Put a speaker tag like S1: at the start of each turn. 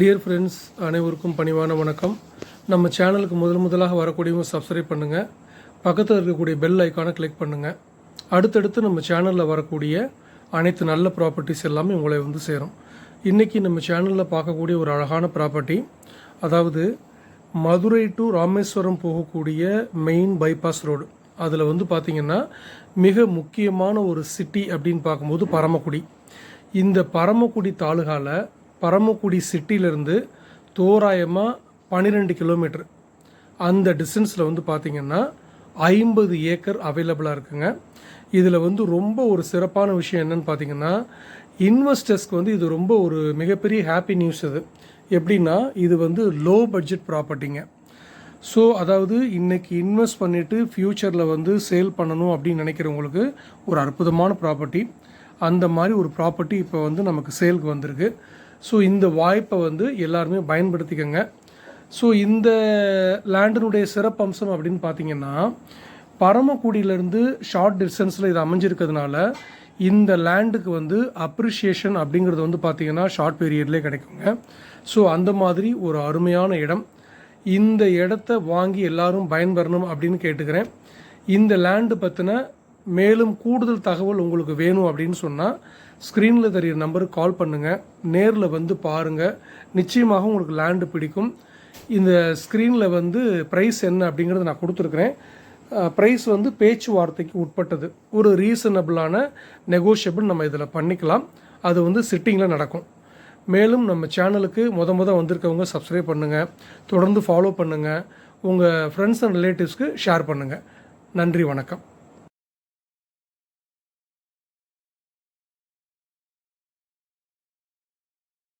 S1: Dear friends அனைவருக்கும் பணிவான வணக்கம். நம்ம சேனலுக்கு முதல் முதலாக வரக்கூடியவங்க சப்ஸ்கிரைப் பண்ணுங்கள் பக்கத்தில் இருக்கக்கூடிய பெல் ஐக்கானை கிளிக் பண்ணுங்கள் அடுத்தடுத்து நம்ம சேனலில் வரக்கூடிய அனைத்து நல்ல ப்ராப்பர்ட்டிஸ் எல்லாமே உங்களை வந்து சேரும். இன்றைக்கி நம்ம சேனலில் பார்க்கக்கூடிய ஒரு அழகான ப்ராப்பர்ட்டி அதாவது மதுரை டு ராமேஸ்வரம் போகக்கூடிய மெயின் பைபாஸ் ரோடு அதில் வந்து பார்த்திங்கன்னா மிக முக்கியமான ஒரு சிட்டி அப்படின்னு பார்க்கும்போது பரமக்குடி. இந்த பரமக்குடி தாலுகாவில் பரமக்குடி சிட்டியிலேருந்து தோராயமாக பன்னிரெண்டு கிலோமீட்டர். அந்த டிஸ்டன்ஸில் வந்து பார்த்திங்கன்னா ஐம்பது ஏக்கர் அவைலபிளாக இருக்குங்க. இதில் வந்து ரொம்ப ஒரு சிறப்பான விஷயம் என்னன்னு பார்த்தீங்கன்னா இன்வெஸ்டர்ஸ்க்கு வந்து இது ரொம்ப ஒரு மிகப்பெரிய ஹாப்பி நியூஸ் இது. எப்படின்னா இது வந்து லோ பட்ஜெட் ப்ராப்பர்ட்டிங்க. ஸோ அதாவது இன்றைக்கி இன்வெஸ்ட் பண்ணிவிட்டு ஃப்யூச்சரில் வந்து சேல் பண்ணணும் அப்படின்னு நினைக்கிறவங்களுக்கு ஒரு அற்புதமான ப்ராப்பர்ட்டி. அந்த மாதிரி ஒரு ப்ராப்பர்ட்டி இப்போ வந்து நமக்கு சேலுக்கு வந்திருக்கு. ஸோ இந்த வாய்ப்பை வந்து எல்லாருமே பயன்படுத்திக்கங்க. ஸோ இந்த லேண்டினுடைய சிறப்பம்சம் அப்படின்னு பார்த்தீங்கன்னா பரமக்குடியிலேருந்து ஷார்ட் டிஸ்டன்ஸில் இது அமைஞ்சிருக்கிறதுனால இந்த லேண்டுக்கு வந்து அப்ரிஷியேஷன் அப்படிங்கிறது வந்து பார்த்திங்கன்னா ஷார்ட் பீரியட்லேயே கிடைக்குங்க. ஸோ அந்த மாதிரி ஒரு அருமையான இடம். இந்த இடத்த வாங்கி எல்லாரும் பயன்பெறணும் அப்படின்னு கேட்டுக்கிறேன். இந்த லேண்டு பற்றின மேலும் கூடுதல் தகவல் உங்களுக்கு வேணும் அப்படின்னு சொன்னால் ஸ்க்ரீனில் தெரிகிற நம்பருக்கு கால் பண்ணுங்கள் நேரில் வந்து பாருங்கள் நிச்சயமாக உங்களுக்கு லேண்டு பிடிக்கும். இந்த ஸ்க்ரீனில் வந்து ப்ரைஸ் என்ன அப்படிங்கிறத நான் கொடுத்துருக்குறேன். ப்ரைஸ் வந்து பேச்சுவார்த்தைக்கு உட்பட்டது. ஒரு ரீசனபிளான நெகோஷியபிள் நம்ம இதில் பண்ணிக்கலாம். அது வந்து சிட்டிங்கில் நடக்கும். மேலும் நம்ம சேனலுக்கு முத முத வந்திருக்கவங்க சப்ஸ்கிரைப் பண்ணுங்கள் தொடர்ந்து ஃபாலோ பண்ணுங்கள் உங்கள் ஃப்ரெண்ட்ஸ் அண்ட் ரிலேட்டிவ்ஸ்க்கு ஷேர் பண்ணுங்கள் நன்றி வணக்கம்.